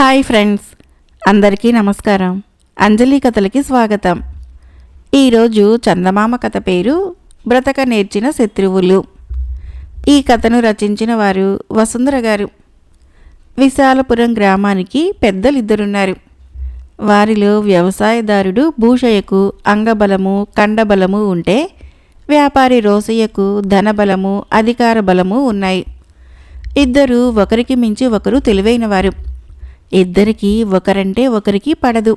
Hi friends అందరికీ నమస్కారం. అంజలి కథలకి స్వాగతం. ఈరోజు చందమామ కథ పేరు బ్రతక నేర్చిన శత్రువులు. ఈ కథను రచించిన వారు వసుంధర గారు. విశాలపురం గ్రామానికి పెద్దలు ఇద్దరున్నారు వారిలో వ్యవసాయదారుడు భూషయ్యకు అంగబలము కండబలము ఉంటే వ్యాపారి రోసయ్యకు ధనబలము అధికార బలము ఉన్నాయి. ఇద్దరు ఒకరికి మించి ఒకరు తెలివైనవారు. ఇద్దరికీ ఒకరంటే ఒకరికి పడదు.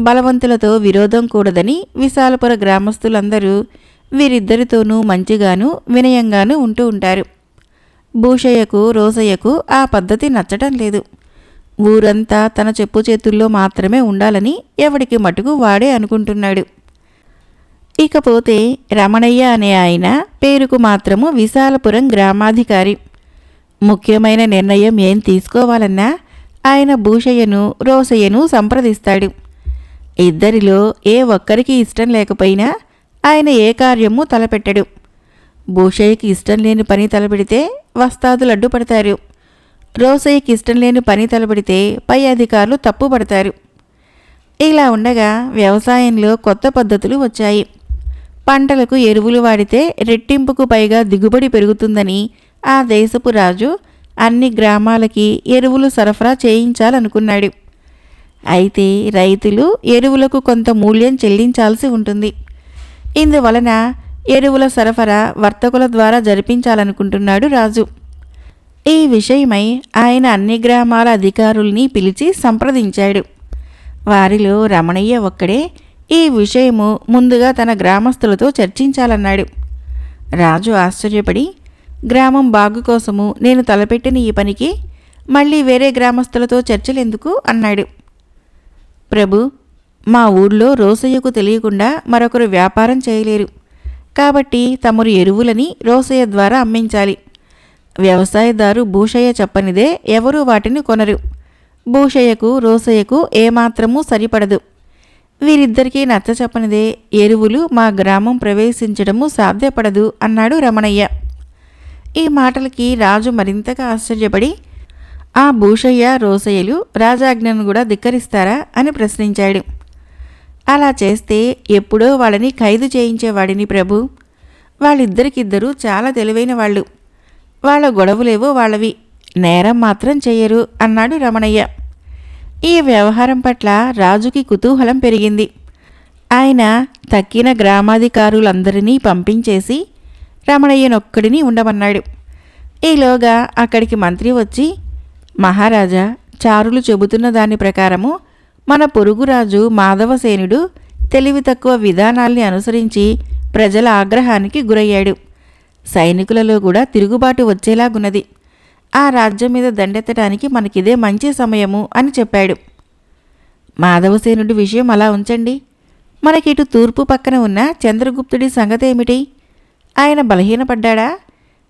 బలవంతులతో విరోధం కూడదని విశాలపుర గ్రామస్తులందరూ వీరిద్దరితోనూ మంచిగాను వినయంగాను ఉంటూ ఉంటారు. భూషయ్యకు రోసయ్యకు ఆ పద్ధతి నచ్చటం లేదు. ఊరంతా తన చెప్పు చేతుల్లో మాత్రమే ఉండాలని ఎవడికి మటుకు వాడే అనుకుంటున్నాడు. ఇకపోతే రమణయ్య అనే ఆయన పేరుకు మాత్రము విశాలపురం గ్రామాధికారి. ముఖ్యమైన నిర్ణయం ఏం తీసుకోవాలన్నా ఆయన భూషయ్యను రోసయ్యను సంప్రదిస్తాడు. ఇద్దరిలో ఏ ఒక్కరికి ఇష్టం లేకపోయినా ఆయన ఏ కార్యము తలపెట్టడు. భూషయ్యకి ఇష్టం లేని పని తలపెడితే వస్తాదులు అడ్డుపడతారు రోసయ్యకి ఇష్టం లేని పని తలపెడితే పై అధికారులు తప్పుపడతారు. ఇలా ఉండగా వ్యవసాయంలో కొత్త పద్ధతులు వచ్చాయి. పంటలకు ఎరువులు వాడితే రెట్టింపుకు పైగా దిగుబడి పెరుగుతుందని ఆ దేశపు రాజు అన్ని గ్రామాలకి ఎరువులు సరఫరా చేయించాలనుకున్నాడు. అయితే రైతులు ఎరువులకు కొంత మూల్యం చెల్లించాల్సి ఉంటుంది. ఇందువలన ఎరువుల సరఫరా వర్తకుల ద్వారా జరిపించాలనుకుంటున్నాడు రాజు. ఈ విషయమై ఆయన అన్ని గ్రామాల అధికారుల్ని పిలిచి సంప్రదించాడు. వారిలో రమణయ్య ఒక్కడే ఈ విషయము ముందుగా తన గ్రామస్తులతో చర్చించాలన్నాడు. రాజు ఆశ్చర్యపడి గ్రామం బాగు కోసము నేను తలపెట్టిన ఈ పనికి మళ్ళీ వేరే గ్రామస్తులతో చర్చలెందుకు అన్నాడు. ప్రభు మా ఊళ్ళో రోసయ్యకు తెలియకుండా మరొకరు వ్యాపారం చేయలేరు. కాబట్టి తమరు ఎరువులని రోసయ్య ద్వారా అమ్మించాలి. వ్యవసాయదారు భూషయ్య చెప్పనిదే ఎవరూ వాటిని కొనరు. భూషయ్యకు రోసయ్యకు ఏమాత్రమూ సరిపడదు. వీరిద్దరికీ నచ్చ చెప్పనిదే ఎరువులు మా గ్రామం ప్రవేశించడము సాధ్యపడదు అన్నాడు రమణయ్య. ఈ మాటలకి రాజు మరింతగా ఆశ్చర్యపడి ఆ భూషయ్య రోసయ్యలు రాజాజ్ఞను కూడా ధిక్కరిస్తారా? అని ప్రశ్నించాడు. అలా చేస్తే ఎప్పుడో వాళ్ళని ఖైదు చేయించేవాడిని ప్రభు. వాళ్ళిద్దరికిద్దరూ చాలా తెలివైన వాళ్ళు. వాళ్ళ గొడవలేవో వాళ్ళవి. నేరం మాత్రం చెయ్యరు అన్నాడు రమణయ్య. ఈ వ్యవహారం పట్ల రాజుకి కుతూహలం పెరిగింది. ఆయన తక్కిన గ్రామాధికారులందరినీ పంపించేసి రమణయ్యనొక్కడిని ఉండమన్నాడు. ఈలోగా అక్కడికి మంత్రి వచ్చి మహారాజా చారులు చెబుతున్న దాని ప్రకారము మన పొరుగురాజు మాధవసేనుడు తెలివి తక్కువ విధానాల్ని అనుసరించి ప్రజల ఆగ్రహానికి గురయ్యాడు. సైనికులలో కూడా తిరుగుబాటు వచ్చేలాగున్నది. ఆ రాజ్యం మీద దండెత్తడానికి మనకిదే మంచి సమయము అని చెప్పాడు. మాధవసేనుడి విషయం అలా ఉంచండి. మనకిటు తూర్పు పక్కన ఉన్న చంద్రగుప్తుడి సంగతేమిటి? ఆయన బలహీనపడ్డాడా?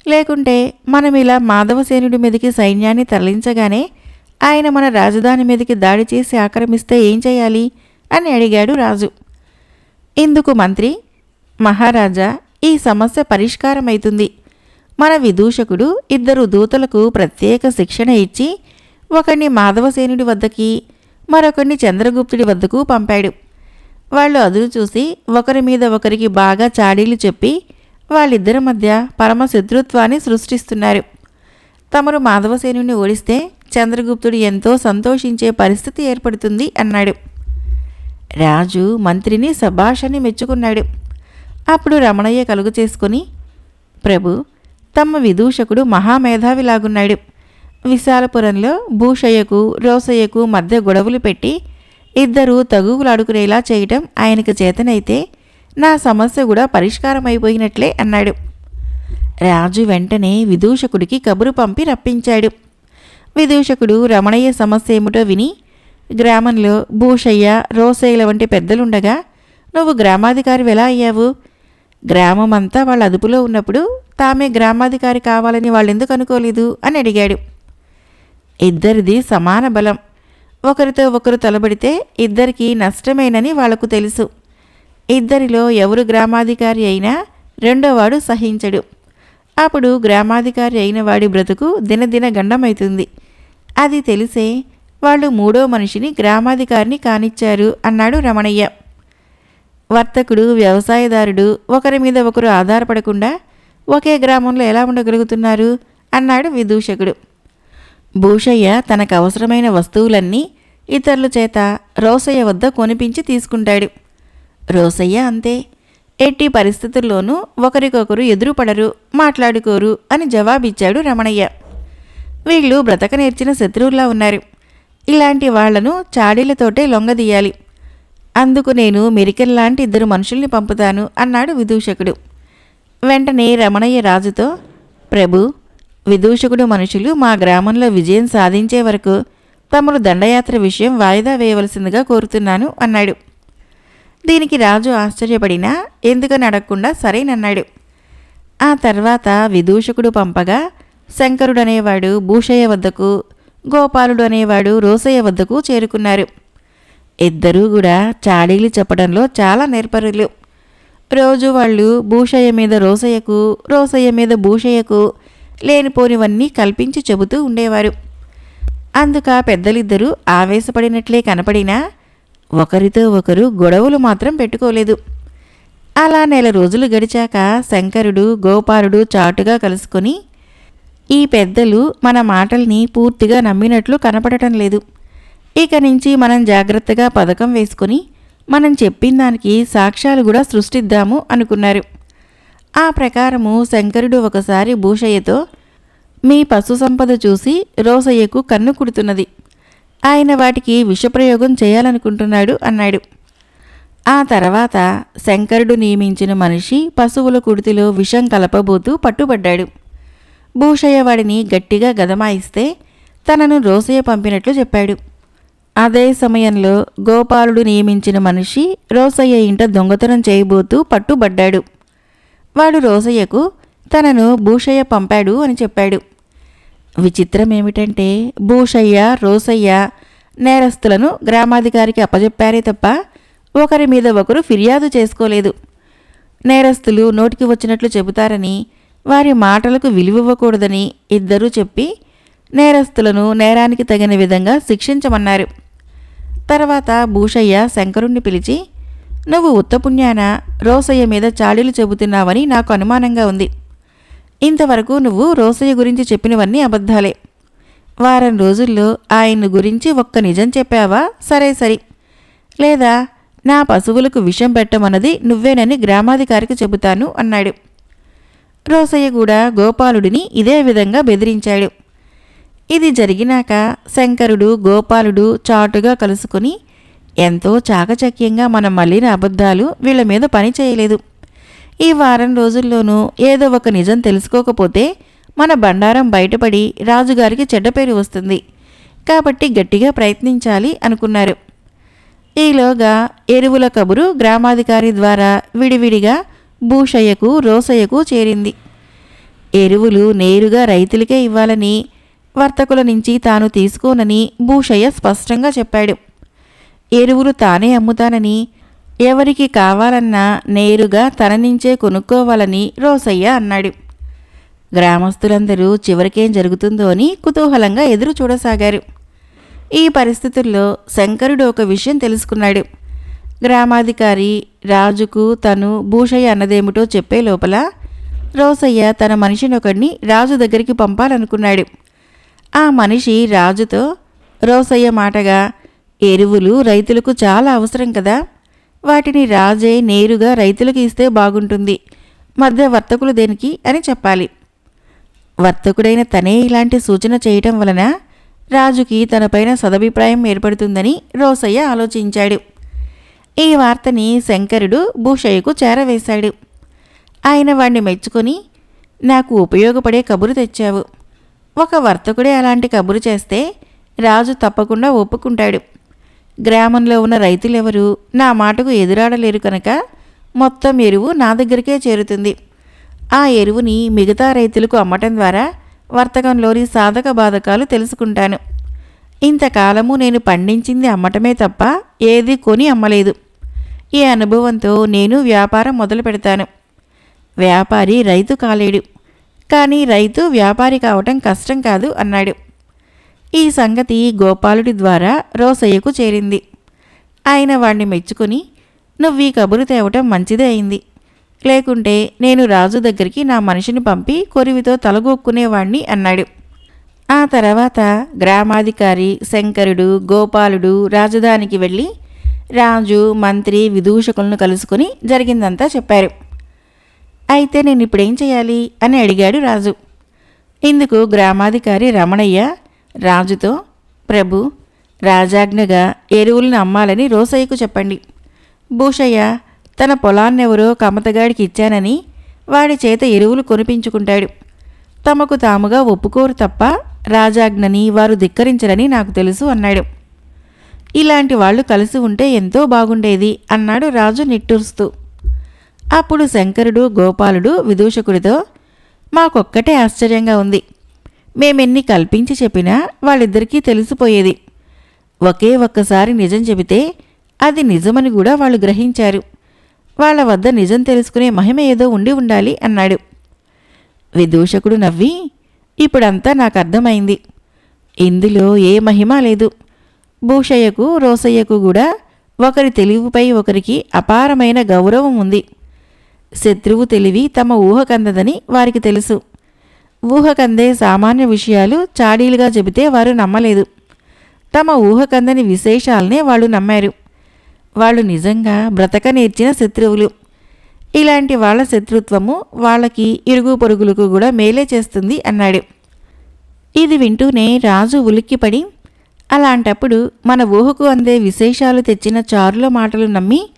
లేకుంటే మనం ఇలా మాధవసేనుడి మీదకి సైన్యాన్ని తరలించగానే ఆయన మన రాజధాని మీదకి దాడి చేసి ఆక్రమిస్తే ఏం చేయాలి? అని అడిగాడు రాజు. ఇందుకు మంత్రి మహారాజా ఈ సమస్య పరిష్కారమైతుంది. మన విదూషకుడు ఇద్దరు దూతలకు ప్రత్యేక శిక్షణ ఇచ్చి ఒకరిని మాధవసేనుడి వద్దకి మరొకరిని చంద్రగుప్తుడి వద్దకు పంపాడు. వాళ్ళు అదురు చూసి ఒకరి మీద ఒకరికి బాగా చాడీలు చెప్పి వాళ్ళిద్దరి మధ్య పరమ శత్రుత్వాన్ని సృష్టిస్తున్నారు. తమరు మాధవసేనుని ఓడిస్తే చంద్రగుప్తుడు ఎంతో సంతోషించే పరిస్థితి ఏర్పడుతుంది అన్నాడు. రాజు మంత్రిని సభాషని మెచ్చుకున్నాడు. అప్పుడు రమణయ్య కలుగు చేసుకుని ప్రభు తమ విదూషకుడు మహామేధావిలాగున్నాడు విశాలపురంలో భూషయ్యకు రోసయ్యకు మధ్య గొడవలు పెట్టి ఇద్దరూ తగువులాడుకునేలా చేయటం ఆయనకు చేతనైతే నా సమస్య కూడా పరిష్కారం అయిపోయినట్లే అన్నాడు. రాజు వెంటనే విదూషకుడికి కబురు పంపి రప్పించాడు. విదూషకుడు రమణయ్య సమస్య ఏమిటో విని గ్రామంలో భూషయ్య రోసయ్యల వంటి పెద్దలుండగా నువ్వు గ్రామాధికారి ఎలా అయ్యావు? గ్రామం అంతా వాళ్ళ అదుపులో ఉన్నప్పుడు తామే గ్రామాధికారి కావాలని వాళ్ళెందుకు అనుకోలేదు? అని అడిగాడు. ఇద్దరిది సమాన బలం. ఒకరితో ఒకరు తలబడితే ఇద్దరికీ నష్టమేనని వాళ్ళకు తెలుసు. ఇద్దరిలో ఎవరు గ్రామాధికారి అయినా రెండోవాడు సహించడు. అప్పుడు గ్రామాధికారి అయిన వాడి బ్రతుకు దినదిన గండమవుతుంది అది తెలిసే వాళ్ళు మూడో మనిషిని గ్రామాధికారిని కానిచ్చారు అన్నాడు రమణయ్య. వర్తకుడు వ్యవసాయదారుడు ఒకరి మీద ఒకరు ఆధారపడకుండా ఒకే గ్రామంలో ఎలా ఉండగలుగుతున్నారు అన్నాడు విదూషకుడు. భూషయ్య తనకు అవసరమైన వస్తువులన్నీ ఇతరుల చేత రోసయ్య వద్ద కొనిపించి తీసుకుంటాడు. రోసయ్య అంతే. ఎట్టి పరిస్థితుల్లోనూ ఒకరికొకరు ఎదురుపడరు మాట్లాడుకోరు అని జవాబిచ్చాడు రమణయ్య. వీళ్ళు బ్రతక నేర్చిన శత్రువులా ఉన్నారు. ఇలాంటి వాళ్ళను చాడీలతోటే లొంగదీయాలి. అందుకు నేను మెరికెల్లాంటి ఇద్దరు మనుషుల్ని పంపుతాను అన్నాడు విదూషకుడు. వెంటనే రమణయ్య రాజుతో ప్రభు విదూషకుడు మనుషులు మా గ్రామంలో విజయం సాధించే వరకు తమరు దండయాత్ర విషయం వాయిదా వేయవలసిందిగా కోరుతున్నాను అన్నాడు. దీనికి రాజు ఆశ్చర్యపడినా ఎందుకని అడగకుండా సరేనన్నాడు. ఆ తర్వాత విదూషకుడు పంపగా శంకరుడు అనేవాడు భూషయ్య వద్దకు గోపాలుడు అనేవాడు రోసయ్య వద్దకు చేరుకున్నారు. ఇద్దరూ కూడా చాడీలు చెప్పడంలో చాలా నేర్పరులు. రోజు వాళ్ళు భూషయ్య మీద రోసయ్యకు రోసయ్య మీద భూషయ్యకు లేనిపోనివన్నీ కల్పించి చెబుతూ ఉండేవారు. అందుక పెద్దలిద్దరూ ఆవేశపడినట్లే కనపడినా ఒకరితో ఒకరు గొడవలు మాత్రం పెట్టుకోలేదు. అలా నెల రోజులు గడిచాక శంకరుడు గోపాలుడు చాటుగా కలుసుకొని ఈ పెద్దలు మన మాటల్ని పూర్తిగా నమ్మినట్లు కనపడటం లేదు. ఇక నుంచి మనం జాగ్రత్తగా పథకం వేసుకొని మనం చెప్పిన దానికి సాక్ష్యాలు కూడా సృష్టిద్దాము అనుకున్నారు. ఆ ప్రకారము శంకరుడు ఒకసారి భూషయ్యతో మీ పశు సంపద చూసి రోసయ్యకు కన్ను కుడుతున్నది. ఆయన వాటికి విషప్రయోగం చేయాలనుకుంటున్నాడు అన్నాడు. ఆ తర్వాత శంకరుడు నియమించిన మనిషి పశువుల కుడితిలో విషం కలపబోతూ పట్టుబడ్డాడు. భూషయ్య వాడిని గట్టిగా గదమాయిస్తే తనను రోసయ్య పంపినట్లు చెప్పాడు. అదే సమయంలో గోపాలుడు నియమించిన మనిషి రోసయ్య ఇంట దొంగతనం చేయబోతూ పట్టుబడ్డాడు. వాడు రోసయ్యకు తనను భూషయ్య పంపాడు అని చెప్పాడు. విచిత్రం ఏమిటంటే భూషయ్య రోసయ్య నేరస్తులను గ్రామాధికారికి అప్పజెప్పారే తప్ప ఒకరి మీద ఒకరు ఫిర్యాదు చేసుకోలేదు. నేరస్తులు నోటికి వచ్చినట్లు చెబుతారని వారి మాటలకు విలువివ్వకూడదని ఇద్దరూ చెప్పి నేరస్తులను నేరానికి తగిన విధంగా శిక్షించమన్నారు. తర్వాత భూషయ్య శంకరుణ్ణి పిలిచి నువ్వు ఉత్తపుణ్యాన? రోసయ్య మీద చాడీలు చెబుతున్నావని నాకు అనుమానంగా ఉంది. ఇంతవరకు నువ్వు రోసయ్య గురించి చెప్పినవన్నీ అబద్ధాలే. వారం రోజుల్లో ఆయన గురించి ఒక్క నిజం చెప్పావా? సరే సరి. లేదా నా పశువులకు విషం పెట్టమన్నది నువ్వేనని గ్రామాధికారికి చెబుతాను అన్నాడు. రోసయ్య కూడా గోపాలుడిని ఇదే విధంగా బెదిరించాడు. ఇది జరిగినాక శంకరుడు గోపాలుడు చాటుగా కలుసుకుని ఎంతో చాకచక్యంగా మనం మళ్ళిన అబద్ధాలు వీళ్ళ మీద పని చేయలేదు. ఈ వారం రోజుల్లోనూ ఏదో ఒక నిజం తెలుసుకోకపోతే మన బండారం బయటపడి రాజుగారికి చెడ్డ పేరు వస్తుంది. కాబట్టి గట్టిగా ప్రయత్నించాలి అనుకున్నారు. ఈలోగా ఎరువుల కబురు గ్రామాధికారి ద్వారా విడివిడిగా భూషయ్యకు రోసయ్యకు చేరింది. ఎరువులు నేరుగా రైతులకే ఇవ్వాలని వర్తకుల నుంచి తాను తీసుకోనని భూషయ్య స్పష్టంగా చెప్పాడు. ఎరువులు తానే అమ్ముతానని ఎవరికి కావాలన్నా నేరుగా తన నుంచే కొనుక్కోవాలని రోసయ్య అన్నాడు. గ్రామస్తులందరూ చివరికేం జరుగుతుందో అని కుతూహలంగా ఎదురు చూడసాగారు. ఈ పరిస్థితుల్లో శంకరుడు ఒక విషయం తెలుసుకున్నాడు. గ్రామాధికారి రాజుకు తను భూషయ్య అన్నదేమిటో చెప్పే లోపల రోసయ్య తన మనిషిని ఒకడిని రాజు దగ్గరికి పంపాలనుకున్నాడు. ఆ మనిషి రాజుతో రోసయ్య మాటగా ఎరువులు రైతులకు చాలా అవసరం కదా వాటిని రాజే నేరుగా రైతులకు ఇస్తే బాగుంటుంది. మధ్య వర్తకులు దేనికి అని చెప్పాలి. వర్తకుడైన తనే ఇలాంటి సూచన చేయటం వలన రాజుకి తనపైన సదభిప్రాయం ఏర్పడుతుందని రోసయ్య ఆలోచించాడు. ఈ వార్తని శంకరుడు భూషయ్యకు చేరవేశాడు. ఆయన వాణ్ణి మెచ్చుకొని నాకు ఉపయోగపడే కబురు తెచ్చావు. ఒక వర్తకుడే అలాంటి కబురు చేస్తే రాజు తప్పకుండా ఒప్పుకుంటాడు. గ్రామంలో ఉన్న రైతులెవరూ నా మాటకు ఎదురాడలేరు కనుక మొత్తం ఎరువు నా దగ్గరికే చేరుతుంది. ఆ ఎరువుని మిగతా రైతులకు అమ్మటం ద్వారా వర్తకంలోని సాధక బాధకాలు తెలుసుకుంటాను. ఇంతకాలము నేను పండించింది అమ్మటమే తప్ప ఏది కొని అమ్మలేదు. ఈ అనుభవంతో నేను వ్యాపారం మొదలు పెడతాను. వ్యాపారి రైతు కాలేడు. కానీ రైతు వ్యాపారి కావటం కష్టం కాదు అన్నాడు. ఈ సంగతి గోపాలుడి ద్వారా రోసయ్యకు చేరింది. ఆయన వాణ్ణి మెచ్చుకుని నువ్వు ఈ కబురు తేవటం మంచిదే అయింది. లేకుంటే నేను రాజు దగ్గరికి నా మనిషిని పంపి కొరివితో తలగొక్కునేవాణ్ణి అన్నాడు. ఆ తర్వాత గ్రామాధికారి శంకరుడు గోపాలుడు రాజధానికి వెళ్ళి రాజు మంత్రి విదూషకులను కలుసుకుని జరిగిందంతా చెప్పారు. అయితే నేను ఇప్పుడేం చేయాలి? అని అడిగాడు రాజు. ఇందుకు గ్రామాధికారి రమణయ్య రాజుతో ప్రభు రాజాజ్ఞగా ఎరువులను అమ్మాలని రోసయ్యకు చెప్పండి. భూషయ్య తన పొలాన్నెవరో కమతగాడికి ఇచ్చానని వాడి చేత ఎరువులు కొనిపించుకుంటాడు. తమకు తాముగా ఒప్పుకోరు తప్ప రాజాజ్ఞని వారు ధిక్కరించరని నాకు తెలుసు అన్నాడు. ఇలాంటి వాళ్ళు కలిసి ఉంటే ఎంతో బాగుండేది అన్నాడు రాజు నిట్టూరుస్తూ. అప్పుడు శంకరుడు గోపాలుడు విదూషకుడితో మాకొక్కటే ఆశ్చర్యంగా ఉంది. మేమెన్ని కల్పించి చెప్పినా వాళ్ళిద్దరికీ తెలిసిపోయేది. ఒకే ఒక్కసారి నిజం చెబితే అది నిజమని కూడా వాళ్ళు గ్రహించారు. వాళ్ళ వద్ద నిజం తెలుసుకునే మహిమ ఏదో ఉండి ఉండాలి అన్నాడు. విదూషకుడు నవ్వి ఇప్పుడంతా నాకు అర్థమైంది. ఇందులో ఏ మహిమ లేదు. భూషయ్యకు రోసయ్యకు కూడా ఒకరి తెలివిపై ఒకరికి అపారమైన గౌరవం ఉంది. శత్రువు తెలివి తమ ఊహకందదని వారికి తెలుసు. ఊహకందే సామాన్య విషయాలు చాడీలుగా చెబితే వారు నమ్మలేదు. తమ ఊహకందని విశేషాలనే వాళ్ళు నమ్మారు. వాళ్ళు నిజంగా బ్రతక నేర్చిన శత్రువులు. ఇలాంటి వాళ్ళ శత్రుత్వము వాళ్ళకి ఇరుగు పొరుగులకు కూడా మేలే చేస్తుంది అన్నాడు. ఇది వింటూనే రాజు ఉలిక్కిపడి అలాంటప్పుడు మన ఊహకు అందే విశేషాలు తెచ్చిన చారుల మాటలు నమ్మి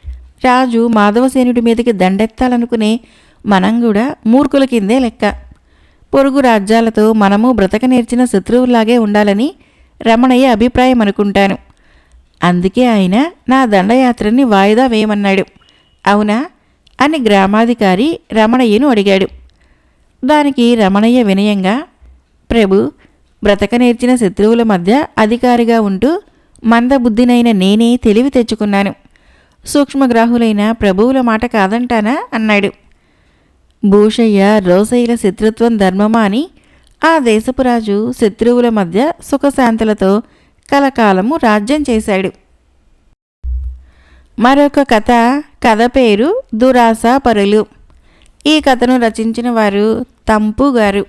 రాజు మాధవసేనుడి మీదకి దండెత్తాలనుకునే మనం కూడా మూర్ఖుల కిందే లెక్క. పొరుగు రాజ్యాలతో మనము బ్రతక నేర్చిన శత్రువులాగే ఉండాలని రమణయ్య అభిప్రాయం అనుకుంటాను అందుకే ఆయన నా దండయాత్రని వాయిదా వేయమన్నాడు. అవునా? అని గ్రామాధికారి రమణయ్యను అడిగాడు. దానికి రమణయ్య వినయంగా ప్రభు బ్రతక నేర్చిన శత్రువుల మధ్య అధికారిగా ఉంటూ మందబుద్ధినైన నేనే తెలివి తెచ్చుకున్నాను. సూక్ష్మగ్రాహులైన ప్రభువుల మాట కాదంటానా? అన్నాడు. భూషయ్య రోసయ్యల శత్రుత్వం ధర్మమా అని ఆ దేశపు రాజు శత్రువుల మధ్య సుఖశాంతులతో కలకాలము రాజ్యం చేశాడు. మరొక కథ కథ పేరు దురాస పరులు. ఈ కథను రచించిన వారు తంపు గారు.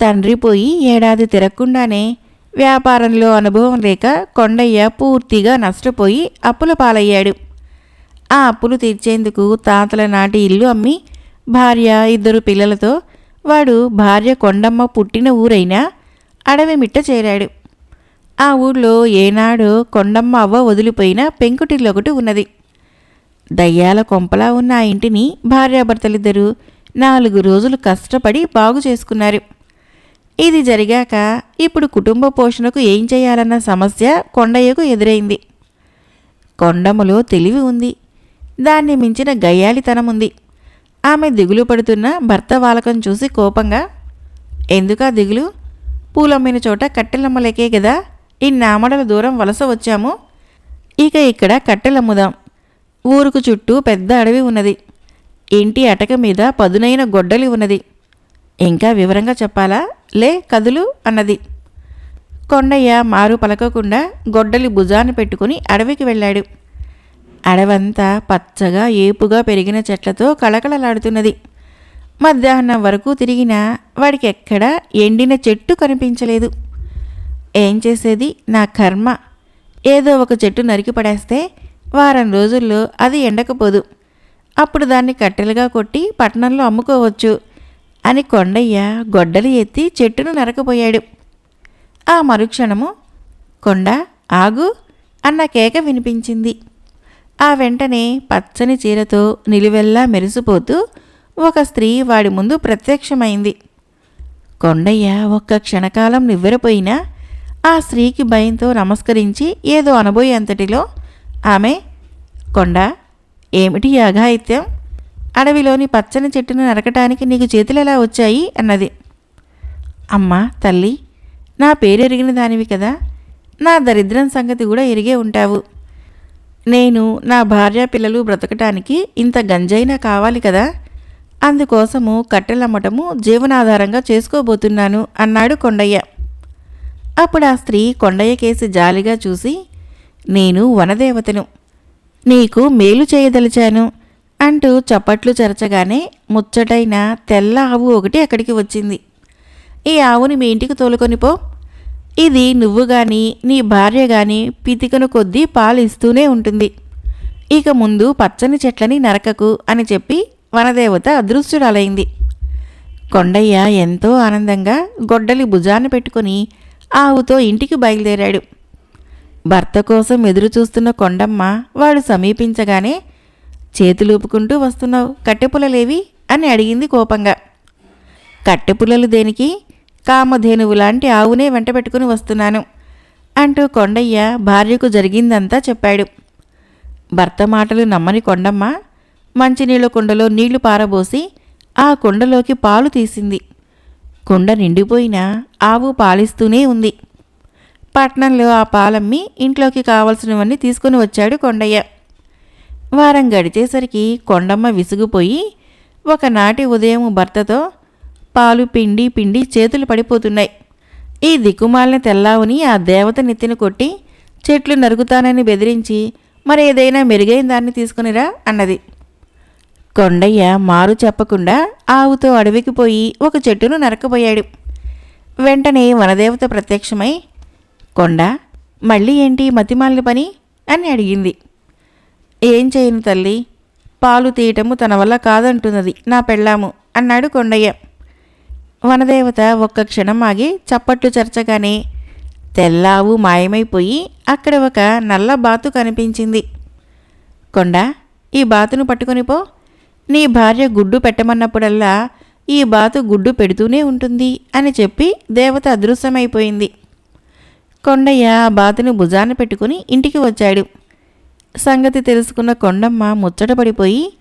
తండ్రి పోయి ఏడాది తిరగకుండానే వ్యాపారంలో అనుభవం లేక కొండయ్య పూర్తిగా నష్టపోయి అప్పుల పాలయ్యాడు. ఆ అప్పులు తీర్చేందుకు తాతల నాటి ఇల్లు అమ్మి భార్య ఇద్దరు పిల్లలతో వాడు భార్య కొండమ్మ పుట్టిన ఊరైనా అడవి మిట్ట చేరాడు. ఆ ఊళ్ళో ఏనాడో కొండమ్మ అవ్వ వదిలిపోయిన పెంకుటిల్లొకటి ఉన్నది. దయ్యాల కొంపలా ఉన్న ఆ ఇంటిని భార్యాభర్తలిద్దరూ నాలుగు రోజులు కష్టపడి బాగు చేసుకున్నారు. ఇది జరిగాక ఇప్పుడు కుటుంబ పోషణకు ఏం చేయాలన్న సమస్య కొండయ్యకు ఎదురైంది. కొండమ్మలో తెలివి ఉంది. దాన్ని మించిన గయ్యాలితనం ఉంది. ఆమె దిగులు పడుతున్న భర్త వాలకం చూసి కోపంగా ఎందుకా దిగులు? పూలమ్మిన చోట కట్టెలమ్మలేకే కదా ఇన్నామడల దూరం వలస వచ్చాము. ఇక ఇక్కడ కట్టెలమ్ముదాం. ఊరుకు చుట్టూ పెద్ద అడవి ఉన్నది. ఇంటి అటక మీద పదునైన గొడ్డలి ఉన్నది. ఇంకా వివరంగా చెప్పాలా? లే కదులు అన్నది. కొండయ్య మారు పలకకుండా గొడ్డలి భుజాన్ని పెట్టుకుని అడవికి వెళ్ళాడు. అడవంతా పచ్చగా ఏపుగా పెరిగిన చెట్లతో కళకళలాడుతున్నది. మధ్యాహ్నం వరకు తిరిగినా వాడికి ఎక్కడా ఎండిన చెట్టు కనిపించలేదు. ఏం చేసేది? నా కర్మ. ఏదో ఒక చెట్టు నరికి పడేస్తే వారం రోజుల్లో అది ఎండకపోదు. అప్పుడు దాన్ని కట్టెలుగా కొట్టి పట్టణంలో అమ్ముకోవచ్చు అని కొండయ్య గొడ్డలు ఎత్తి చెట్టును నరకపోయాడు. ఆ మరుక్షణము కొండ ఆగు అన్న కేక వినిపించింది. ఆ వెంటనే పచ్చని చీరతో నిలువెల్లా మెరిసిపోతూ ఒక స్త్రీ వాడి ముందు ప్రత్యక్షమైంది. కొండయ్య ఒక్క క్షణకాలం నివ్వెరపోయినా ఆ స్త్రీకి భయంతో నమస్కరించి ఏదో అనబోయేంతటిలో ఆమె కొండ ఏమిటి ఈ అఘాయిత్యం? అడవిలోని పచ్చని చెట్టును నరకటానికి నీకు చేతులు ఎలా వచ్చాయి? అన్నది. అమ్మా తల్లి నా పేరు ఎరిగిన దానివి కదా. నా దరిద్రం సంగతి కూడా ఎరిగే ఉంటావు. నేను నా భార్య పిల్లలు బ్రతకటానికి ఇంత గంజైనా కావాలి కదా? అందుకోసము కట్టెలమ్మటము జీవనాధారంగా చేసుకోబోతున్నాను అన్నాడు కొండయ్య. అప్పుడు ఆ స్త్రీ కొండయ్య కేసి జాలిగా చూసి నేను వనదేవతను. నీకు మేలు చేయదలిచాను అంటూ చప్పట్లు చెరచగానే ముచ్చటైన తెల్ల ఆవు ఒకటి అక్కడికి వచ్చింది. ఈ ఆవుని మీ ఇంటికి తోలుకొని పో. ఇది నువ్వు కానీ నీ భార్య కానీ పితికను కొద్దీ పాలు ఇస్తూనే ఉంటుంది. ఇక ముందు పచ్చని చెట్లని నరకకు అని చెప్పి వనదేవత అదృశ్యురాలైంది. కొండయ్య ఎంతో ఆనందంగా గొడ్డలి భుజాన్ని పెట్టుకుని ఆవుతో ఇంటికి బయలుదేరాడు. భర్త కోసం ఎదురు చూస్తున్న కొండమ్మ వాడు సమీపించగానే చేతులూపుకుంటూ వస్తున్నావు కట్టెపుల్లలేవి అని అడిగింది కోపంగా. కట్టెపుల్లలు దేనికి? కామధేనువు లాంటి ఆవునే వెంట పెట్టుకుని వస్తున్నాను అంటూ కొండయ్య భార్యకు జరిగిందంతా చెప్పాడు. భర్త మాటలు నమ్మని కొండమ్మ మంచినీళ్ళ కుండలో నీళ్ళు పారబోసి ఆ కుండలోకి పాలు తీసింది. కుండ నిండిపోయినా ఆవు పాలిస్తూనే ఉంది. పట్నంలో ఆ పాలమ్మి ఇంట్లోకి కావలసినవన్నీ తీసుకుని వచ్చాడు కొండయ్య. వారం గడిచేసరికి కొండమ్మ విసిగిపోయి ఒకనాటి ఉదయం భర్తతో పాలు పిండి పిండి చేతులు పడిపోతున్నాయి. ఈ దిక్కుమాలిన తెల్లావుని ఆ దేవత నెత్తిన కొట్టి చెట్లు నరుకుతానని బెదిరించి మరేదైనా మెరుగైన దాన్ని తీసుకునిరా అన్నది. కొండయ్య మారు చెప్పకుండా ఆవుతో అడవికి పోయి ఒక చెట్టును నరకబోయాడు. వెంటనే వనదేవత ప్రత్యక్షమై కొండ మళ్ళీ ఏంటి మతిమాలిన పని? అని అడిగింది. ఏం చేయను తల్లి పాలు తీయటము తన వల్ల కాదంటున్నది నా పెళ్ళాము అన్నాడు కొండయ్య. వనదేవత ఒక్క క్షణం ఆగి చప్పట్లు చర్చగానే తెల్లావు మాయమైపోయి అక్కడ ఒక నల్ల బాతు కనిపించింది. కొండ ఈ బాతును పట్టుకొని పో. నీ భార్య గుడ్డు పెట్టమన్నప్పుడల్లా ఈ బాతు గుడ్డు పెడుతూనే ఉంటుంది అని చెప్పి దేవత అదృశ్యమైపోయింది. కొండయ్య ఆ బాతును భుజాన పెట్టుకుని ఇంటికి వచ్చాడు. సంగతి తెలుసుకున్న కొండమ్మ ముచ్చటపడిపోయి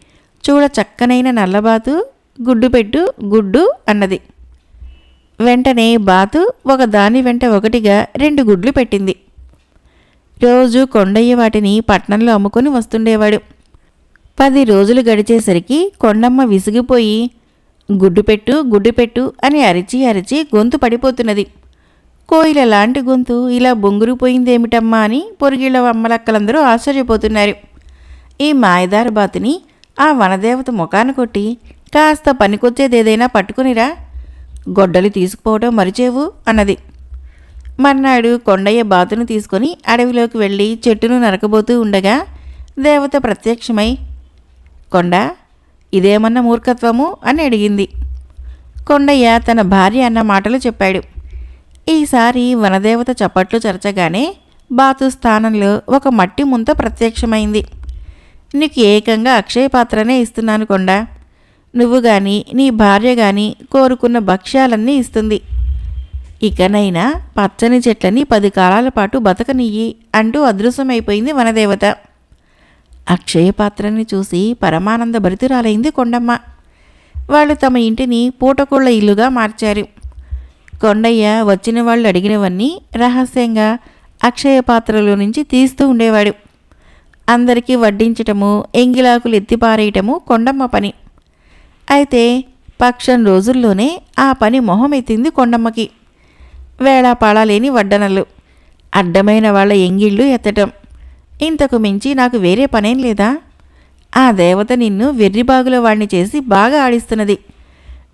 చూడ చక్కనైన నల్లబాతు గుడ్డు పెట్టు గుడ్డు అన్నది. వెంటనే బాతు ఒకదాని వెంట ఒకటిగా రెండు గుడ్లు పెట్టింది. రోజు కొండయ్య వాటిని పట్నంలో అమ్ముకొని వస్తుండేవాడు. పది రోజులు గడిచేసరికి కొండమ్మ విసిగిపోయి గుడ్డు పెట్టు గుడ్డు పెట్టు అని అరిచి అరిచి గొంతు పడిపోతున్నది. కోయిల లాంటి గొంతు ఇలా బొంగురుపోయిందేమిటమ్మా అని పొరుగిళ్ళ అమ్మలక్కలందరూ ఆశ్చర్యపోతున్నారు. ఈ మాయదార బాతుని ఆ వనదేవత ముఖాన కొట్టి కాస్త పనికొచ్చేదేదైనా పట్టుకునిరా గొడ్డలి తీసుకుపోవటం మరిచేవు అన్నది. మర్నాడు కొండయ్య బాతును తీసుకొని అడవిలోకి వెళ్ళి చెట్టును నరకబోతూ ఉండగా దేవత ప్రత్యక్షమై కొండ ఇదేమన్నా మూర్ఖత్వము? అని అడిగింది. కొండయ్య తన భార్య అన్న మాటలు చెప్పాడు. ఈసారి వనదేవత చప్పట్లు చరచగానే బాతు స్థానంలో ఒక మట్టి ముంత ప్రత్యక్షమైంది. నీకు ఏకంగా అక్షయ పాత్రనే ఇస్తున్నాను కొండ. నువ్వు గాని నీ భార్య గాని కోరుకున్న భక్ష్యాలన్నీ ఇస్తుంది. ఇకనైనా పచ్చని చెట్లని పది కాలాల పాటు బతకనియ్యి అంటూ అదృశ్యమైపోయింది వనదేవత. అక్షయ పాత్రని చూసి పరమానంద భరితురాలైంది కొండమ్మ. వాళ్ళు తమ ఇంటిని పూటకోళ్ళ ఇల్లుగా మార్చారు. కొండయ్య వచ్చిన వాళ్ళు అడిగినవన్నీ రహస్యంగా అక్షయ పాత్రలో నుంచి తీస్తూ ఉండేవాడు. అందరికీ వడ్డించటము ఎంగిలాకులు ఎత్తిపారేయటము కొండమ్మ పని. అయితే పక్షం రోజుల్లోనే ఆ పని మొహమెత్తింది కొండమ్మకి. వేళాపాళాలేని వడ్డనలు. అడ్డమైన వాళ్ళ ఎంగిళ్ళు ఎత్తటం. ఇంతకు మించి నాకు వేరే పనేం లేదా? ఆ దేవత నిన్ను వెర్రిబాగులో వాణ్ణి చేసి బాగా ఆడిస్తున్నది.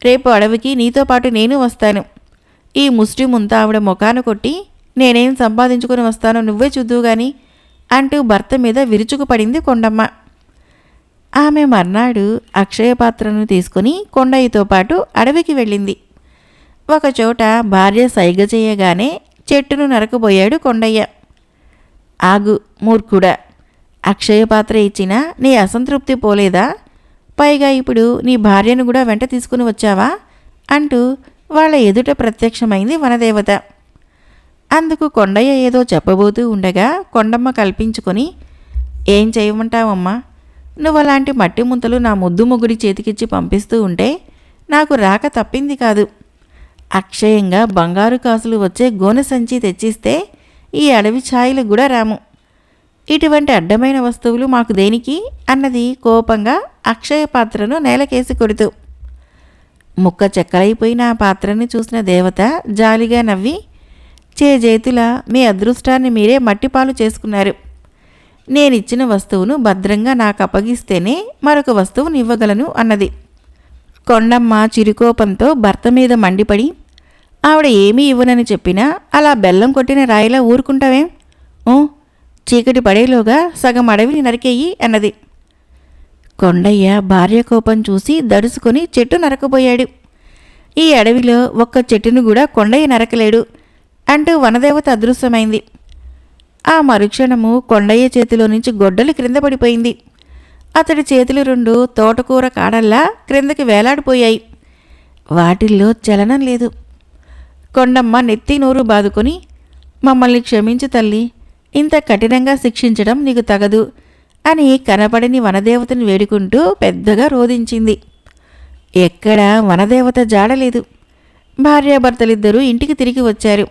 రేపు అడవికి నీతో పాటు నేను వస్తాను. ఈ ముష్టి ముంత ఆవిడ ముఖాను కొట్టి నేనేం సంపాదించుకొని వస్తానో నువ్వే చూద్దువు గాని అంటూ భర్త మీద విరుచుకుపడింది కొండమ్మ. ఆమె మర్నాడు అక్షయ పాత్రను తీసుకుని కొండయ్యతో పాటు అడవికి వెళ్ళింది. ఒకచోట భార్య సైగ చేయగానే చెట్టును నరకబోయాడు కొండయ్య. ఆగు మూర్ఖుడా! అక్షయ పాత్ర ఇచ్చినా నీ అసంతృప్తి పోలేదా? పైగా ఇప్పుడు నీ భార్యను కూడా వెంట తీసుకుని వచ్చావా? అంటూ వాళ్ళ ఎదుట ప్రత్యక్షమైంది వనదేవత. అందుకు కొండయ్య ఏదో చెప్పబోతూ ఉండగా కొండమ్మ కల్పించుకొని ఏం చేయమంటావమ్మా? నువ్వు అలాంటి మట్టి ముంతలు నా ముద్దు ముగ్గురి చేతికిచ్చి పంపిస్తూ ఉంటే నాకు రాక తప్పింది కాదు. అక్షయంగా బంగారు కాసులు వచ్చే గోనె సంచి తెచ్చిస్తే ఈ అడవి ఛాయలు కూడా రాము. ఇటువంటి అడ్డమైన వస్తువులు మాకు దేనికి? అన్నది కోపంగా అక్షయ పాత్రను నేలకేసి కొడుతూ. ముక్క చెక్కలైపోయిన ఆ పాత్రని చూసిన దేవత జాలిగా నవ్వి చేజేతుల మీ అదృష్టాన్ని మీరే మట్టిపాలు చేసుకున్నారు. నేనిచ్చిన వస్తువును భద్రంగా నాకు అప్పగిస్తేనే మరొక వస్తువుని ఇవ్వగలను అన్నది. కొండమ్మ చిరుకోపంతో భర్త మీద మండిపడి ఆవిడ ఏమీ ఇవ్వనని చెప్పినా అలా బెల్లం కొట్టిన రాయిలా ఊరుకుంటావేం? ఓ చీకటి పడేలోగా సగం అడవిని నరికేయి అన్నది. కొండయ్య భార్య కోపం చూసి దడుసుకొని చెట్టు నరకబోయాడు. ఈ అడవిలో ఒక్క చెట్టును కూడా కొండయ్య నరకలేడు అంటూ వనదేవత అదృశ్యమైంది. ఆ మరుక్షణము కొండయ్య చేతిలో నుంచి గొడ్డలు క్రింద పడిపోయింది. అతడి చేతులు రెండు తోటకూర కాడల్లా క్రిందకి వేలాడిపోయాయి. వాటిల్లో చలనం లేదు. కొండమ్మ నెత్తి నోరు బాదుకొని మమ్మల్ని క్షమించు తల్లి ఇంత కఠినంగా శిక్షించడం నీకు తగదు అని కనపడిని వనదేవతని వేడుకుంటూ పెద్దగా రోధించింది ఎక్కడా వనదేవత జాడలేదు. భార్యాభర్తలిద్దరూ ఇంటికి తిరిగి వచ్చారు.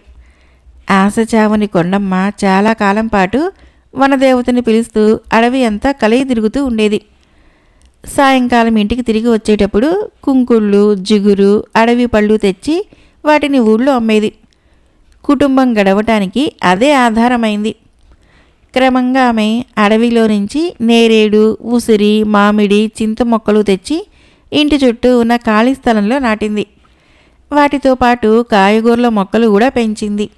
ఆశచావని కొండమ్మ చాలా కాలం పాటు వనదేవతని పిలుస్తూ అడవి అంతా కలయి తిరుగుతూ ఉండేది. సాయంకాలం ఇంటికి తిరిగి వచ్చేటప్పుడు కుంకుళ్ళు జిగురు అడవి పళ్ళు తెచ్చి వాటిని ఊళ్ళో అమ్మేది. కుటుంబం గడవటానికి అదే ఆధారమైంది. క్రమంగా ఆమె అడవిలో నుంచి నేరేడు ఉసిరి మామిడి చింత మొక్కలు తెచ్చి ఇంటి చుట్టూ ఉన్న ఖాళీ స్థలంలో నాటింది. వాటితో పాటు కాయగూరల మొక్కలు కూడా పెంచింది.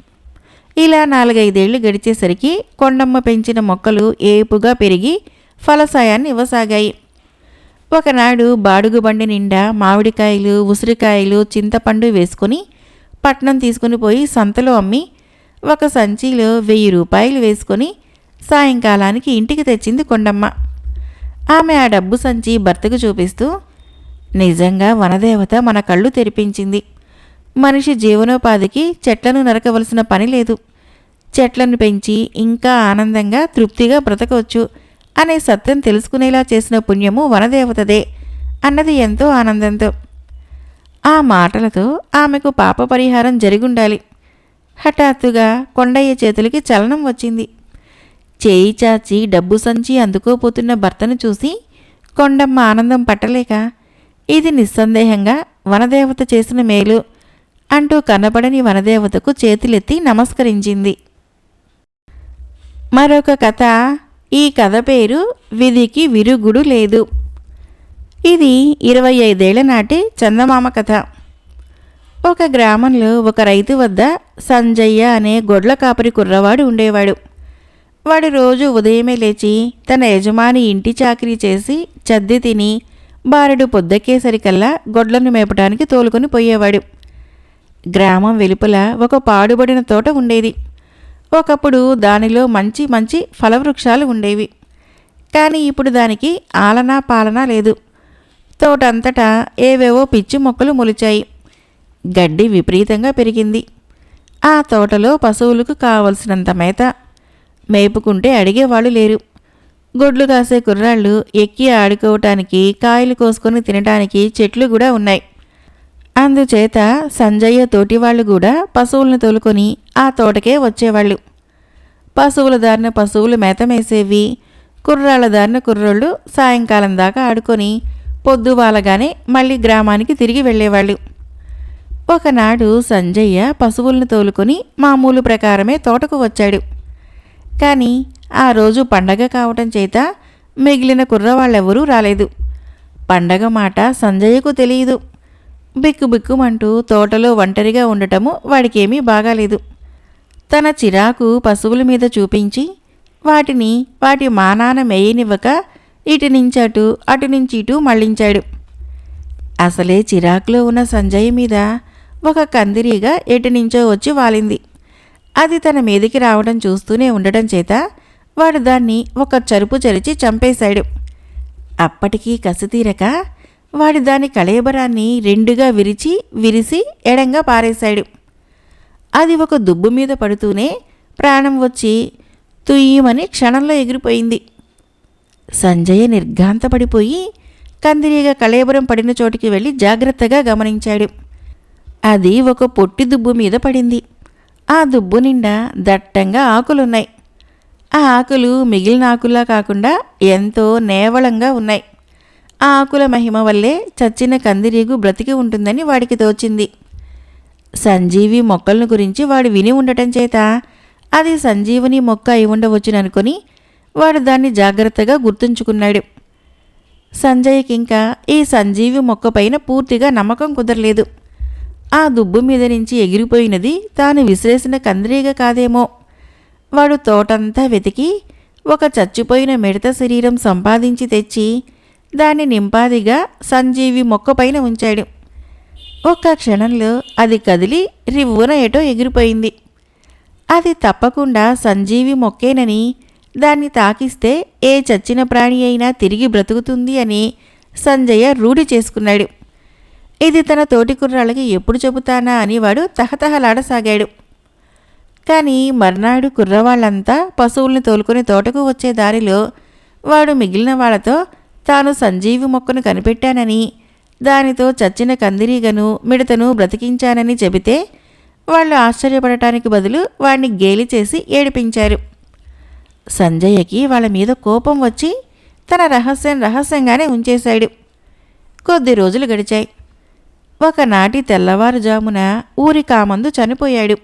ఇలా నాలుగైదేళ్ళు గడిచేసరికి కొండమ్మ పెంచిన మొక్కలు ఏపుగా పెరిగి ఫలసాయాన్ని ఇవ్వసాగాయి. ఒకనాడు బాడుగు బండి నిండా మామిడికాయలు ఉసిరికాయలు చింతపండు వేసుకొని పట్నం తీసుకుని పోయి సంతలో అమ్మి ఒక సంచిలో వెయ్యి రూపాయలు వేసుకొని సాయంకాలానికి ఇంటికి తెచ్చింది కొండమ్మ. ఆమె ఆ డబ్బు సంచి భర్తకు చూపిస్తూ నిజంగా వనదేవత మన కళ్ళు తెరిపించింది. మనిషి జీవనోపాధికి చెట్లను నరకవలసిన పని లేదు. చెట్లను పెంచి ఇంకా ఆనందంగా తృప్తిగా బ్రతకవచ్చు అనే సత్యం తెలుసుకునేలా చేసిన పుణ్యము వనదేవతదే అన్నది ఎంతో ఆనందంతో. ఆ మాటలతో ఆమెకు పాప పరిహారం జరిగుండాలి. హఠాత్తుగా కొండయ్య చేతులకి చలనం వచ్చింది. చేయి చాచి డబ్బు సంచి అందుకోపోతున్న భర్తను చూసి కొండమ్మ ఆనందం పట్టలేక ఇది నిస్సందేహంగా వనదేవత చేసిన మేలు అంటూ కనపడని వనదేవతకు చేతులెత్తి నమస్కరించింది. మరొక కథ. ఈ కథ పేరు విధికి విరుగుడు లేదు. ఇది ఇరవై ఐదేళ్ళ నాటి చందమామ కథ. ఒక గ్రామంలో ఒక రైతు వద్ద సంజయ్య అనే గొడ్ల కాపరి కుర్రవాడు ఉండేవాడు. వాడు రోజు ఉదయమే లేచి తన యజమాని ఇంటి చాకరీ చేసి చద్ది తిని బారెడు పొద్దెక్కేసరికల్లా గొడ్లను మేపటానికి తోలుకొని పోయేవాడు. గ్రామం వెలుపల ఒక పాడుబడిన తోట ఉండేది. ఒకప్పుడు దానిలో మంచి మంచి ఫలవృక్షాలు ఉండేవి. కానీ ఇప్పుడు దానికి ఆలనా పాలనా లేదు. తోటంతటా ఏవేవో పిచ్చి మొక్కలు మొలిచాయి. గడ్డి విపరీతంగా పెరిగింది. ఆ తోటలో పశువులకు కావలసినంత మేత. మేపుకుంటే అడిగేవాళ్ళు లేరు. గొడ్లు కాసే కుర్రాళ్ళు ఎక్కి ఆడుకోవటానికి కాయలు కోసుకొని తినటానికి చెట్లు కూడా ఉన్నాయి. అందుచేత సంజయ్య తోటివాళ్ళు కూడా పశువులను తోలుకొని ఆ తోటకే వచ్చేవాళ్ళు. పశువుల దారిన పశువులు మేతమేసేవి కుర్రాళ్ళ దారిన కుర్రోళ్ళు సాయంకాలం దాకా ఆడుకొని పొద్దువాలగానే మళ్ళీ గ్రామానికి తిరిగి వెళ్ళేవాళ్ళు. ఒకనాడు సంజయ్య పశువులను తోలుకొని మామూలు ప్రకారమే తోటకు వచ్చాడు. కానీ ఆ రోజు పండగ కావటం చేత మిగిలిన కుర్రవాళ్ళెవరూ రాలేదు. పండగ మాట సంజయ్యకు తెలియదు. బిక్కు బిక్కుమంటూ తోటలో ఒంటరిగా ఉండటము వాడికేమీ బాగాలేదు. తన చిరాకు పశువుల మీద చూపించి వాటిని వాటి మానాన మేయనివ్వక ఇటు నుంచి అటు అటు నుంచి ఇటు మళ్ళించాడు. అసలే చిరాకులో ఉన్న సంజయ్ మీద ఒక కందిరీగా ఎటు నుంచో వచ్చి వాలింది. అది తన మీదకి రావడం చూస్తూనే ఉండటం చేత వాడు దాన్ని ఒక చరుపు చరిచి చంపేశాడు. అప్పటికీ కసితీరక వాడి దాని కళేబరాన్ని రెండుగా విరిచి విరిసి ఎడంగా పారేశాడు. అది ఒక దుబ్బు మీద పడుతూనే ప్రాణం వచ్చి తుయ్యమని క్షణంలో ఎగిరిపోయింది. సంజయ నిర్ఘాంతపడిపోయి కందిరీగ కళేబరం పడిన చోటికి వెళ్ళి జాగ్రత్తగా గమనించాడు. అది ఒక పొట్టి దుబ్బు మీద పడింది. ఆ దుబ్బు నిండా దట్టంగా ఆకులున్నాయి. ఆ ఆకులు మిగిలిన ఆకులా కాకుండా ఎంతో నేవళంగా ఉన్నాయి. ఆ ఆకుల మహిమ వల్లే చచ్చిన కందిరీగు బ్రతికి ఉంటుందని వాడికి తోచింది. సంజీవి మొక్కలను గురించి వాడు విని ఉండటం చేత అది సంజీవుని మొక్క అయి ఉండవచ్చుననుకొని వాడు దాన్ని జాగ్రత్తగా గుర్తుంచుకున్నాడు. సంజయ్కి ఇంకా ఈ సంజీవి మొక్క పైన పూర్తిగా నమ్మకం కుదరలేదు. ఆ దుబ్బు మీద నుంచి ఎగిరిపోయినది తాను విసిరేసిన కందిరీగ కాదేమో. వాడు తోటంతా వెతికి ఒక చచ్చిపోయిన మిడత శరీరం సంపాదించి తెచ్చి దాన్ని నింపాదిగా సంజీవి మొక్క పైన ఉంచాడు. ఒక్క క్షణంలో అది కదిలి రివ్వున ఎటో ఎగిరిపోయింది. అది తప్పకుండా సంజీవి మొక్కేనని దాన్ని తాకిస్తే ఏ చచ్చిన ప్రాణి అయినా తిరిగి బ్రతుకుతుంది అని సంజయ్య రూఢి చేసుకున్నాడు. ఇది తన తోటి కుర్రాళ్ళకి ఎప్పుడు చెబుతానా అని వాడు తహతహలాడసాగాడు. కానీ మర్నాడు కుర్రవాళ్ళంతా పశువుల్ని తోలుకొని తోటకు వచ్చే దారిలో వాడు మిగిలిన వాళ్ళతో తాను సంజీవి మొక్కను కనిపెట్టానని దానితో చచ్చిన కందిరీగను మిడతను బ్రతికించానని చెబితే వాళ్ళు ఆశ్చర్యపడటానికి బదులు వాడిని గేలి చేసి ఏడిపించారు. సంజయ్యకి వాళ్ళ మీద కోపం వచ్చి తన రహస్యం రహస్యంగానే ఉంచేశాడు. కొద్ది రోజులు గడిచాయి. ఒకనాటి తెల్లవారుజామున ఊరి కామందు చనిపోయాడు.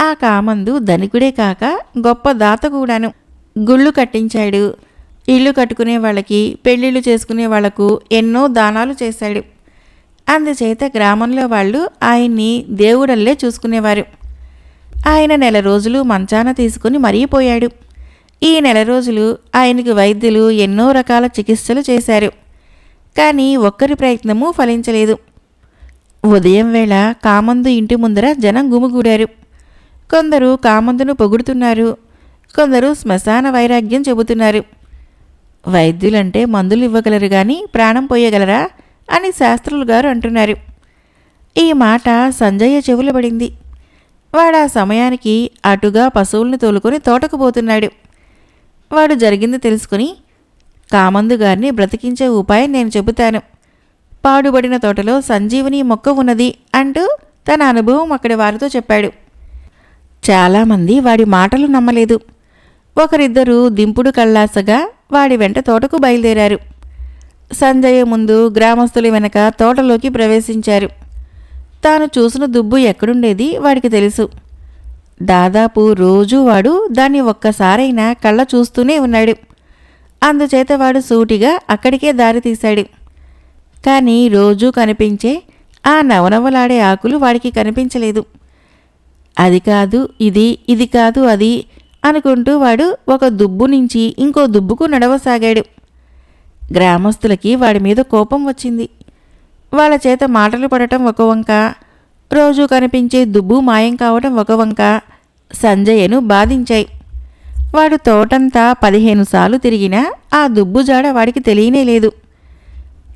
ఆ కామందు ధనికుడే కాక గొప్ప దాత కూడాను గుళ్ళు కట్టించాడు. ఇల్లు కట్టుకునే వాళ్ళకి పెళ్ళిళ్ళు చేసుకునే వాళ్ళకు ఎన్నో దానాలు చేశాడు. అందుచేత గ్రామంలో వాళ్ళు ఆయన్ని దేవుడల్లే చూసుకునేవారు. ఆయన నెల రోజులు మంచాన తీసుకుని మరీపోయాడు ఈ నెల రోజులు ఆయనకి వైద్యులు ఎన్నో రకాల చికిత్సలు చేశారు. కానీ ఒక్కరి ప్రయత్నమూ ఫలించలేదు. ఉదయం వేళ కామందు ఇంటి ముందర జనం గుమిగూడారు. కొందరు కామందును పొగుడుతున్నారు. కొందరు శ్మశాన వైరాగ్యం చెబుతున్నారు. వైద్యులంటే మందులు ఇవ్వగలరు కానీ ప్రాణం పోయగలరా? అని శాస్త్రులు గారు అంటున్నారు. ఈ మాట సంజయ్య చెవులు పడింది. వాడు ఆ సమయానికి అటుగా పశువుల్ని తోలుకొని తోటకు పోతున్నాడు. వాడు జరిగింది తెలుసుకుని కామందు గారిని బ్రతికించే ఉపాయం నేను చెబుతాను. పాడుబడిన తోటలో సంజీవని మొక్క ఉన్నది అంటూ తన అనుభవం అక్కడి వారితో చెప్పాడు. చాలామంది వాడి మాటలు నమ్మలేదు. ఒకరిద్దరూ దింపుడు కళ్ళాసగా వాడి వెంట తోటకు బయలుదేరారు. సంజయ్ ముందు గ్రామస్తుల వెనక తోటలోకి ప్రవేశించారు. తాను చూసిన దుబ్బు ఎక్కడుండేది వాడికి తెలుసు. దాదాపు రోజూ వాడు దాన్ని ఒక్కసారైనా కళ్ళ చూస్తూనే ఉన్నాడు. అందుచేత వాడు సూటిగా అక్కడికే దారి తీశాడు. కానీ రోజూ కనిపించే ఆ నవనవలాడే ఆకులు వాడికి కనిపించలేదు. అది కాదు ఇది ఇది కాదు అది అనుకుంటూ వాడు ఒక దుబ్బు నుంచి ఇంకో దుబ్బుకు నడవసాగాడు. గ్రామస్తులకి వాడి మీద కోపం వచ్చింది. వాళ్ళ చేత మాటలు పడటం ఒక వంక రోజు కనిపించే దుబ్బు మాయం కావటం ఒక వంక సంజయ్యను బాధించాయి. వాడు తోటంతా పదిహేను సార్లు తిరిగినా ఆ దుబ్బు జాడ వాడికి తెలియనే లేదు.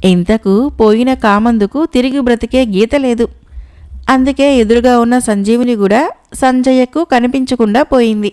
ఇంతకు పోయిన కామందుకు తిరిగి బ్రతికే గీత లేదు. అందుకే ఎదురుగా ఉన్న సంజీవుని కూడా సంజయ్యకు కనిపించకుండా పోయింది.